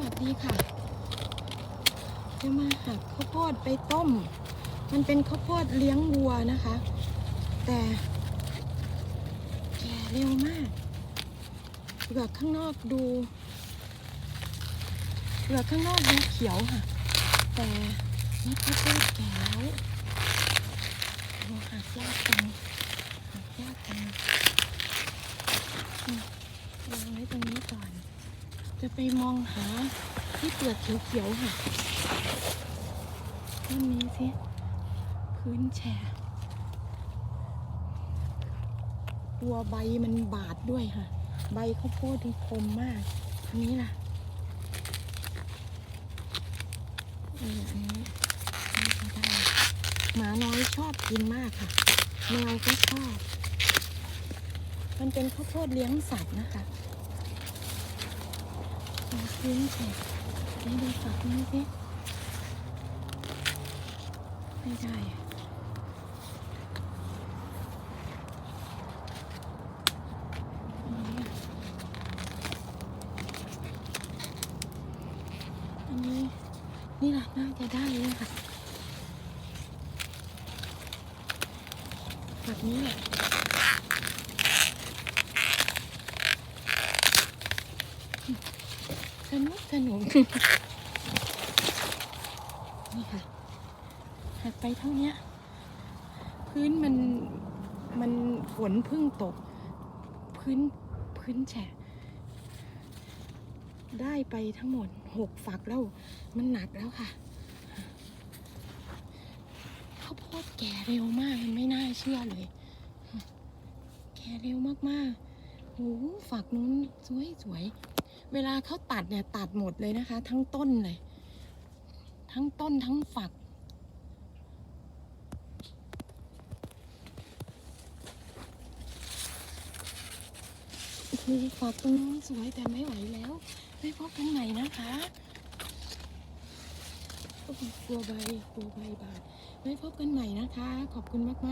วัสดีค่ะ จะมาหักข้าวโพดไปต้ม มันเป็นข้าวโพดเลี้ยงวัวนะคะ แต่แก่เร็วมากเปลือกข้างนอกดูเปลือกข้างนอกดูเขียวค่ะ แต่นี่ข้าวโพดแก่แล้วเราหักยากจังหักยากจังวางไว้ตรงนี้ก่อน จะไปมองหาที่เปลือกเขียวๆค่ะต้นนี้สิพื้นแฉะตัวใบมันบาดด้วยค่ะ ใบข้าวโพดที่คมมากอันนี้ล่ะอันนี้อันนี้ได้หมาน้อยชอบกินมากค่ะแมวก็ชอบ มันเป็นข้าวโพดเลี้ยงสัตว์นะคะ ดูพื้นแฉะนี่ดูฝักนี้สิไม่ได้อันนี้ นี่แหละน่าจะได้เลยค่ะฝักนี้แหละ สนุกสนุกนี่ค่ะหักไปเท่านี้พื้นมันมันฝนเพิ่งตก พื้นพื้นแฉะ ได้ไปทั้งหมดหกฝักแล้ว มันหนักแล้วค่ะข้าวโพดแก่เร็วมากมันไม่น่าเชื่อเลย แก่เร็วมากๆ โอ้ฝักนู้นสวยสวยๆเวลาเขาตัดเนี่ยตัดหมดเลยนะคะ ทั้งต้นเลย ทั้งต้นทั้งฝักฝักตรงนู้นสวยแต่ไม่ไหวแล้วไว้พบกันใหม่นะคะกลัวใบกลัวใบบาดไว้พบกันใหม่นะคะ ขอบคุณมาก ๆ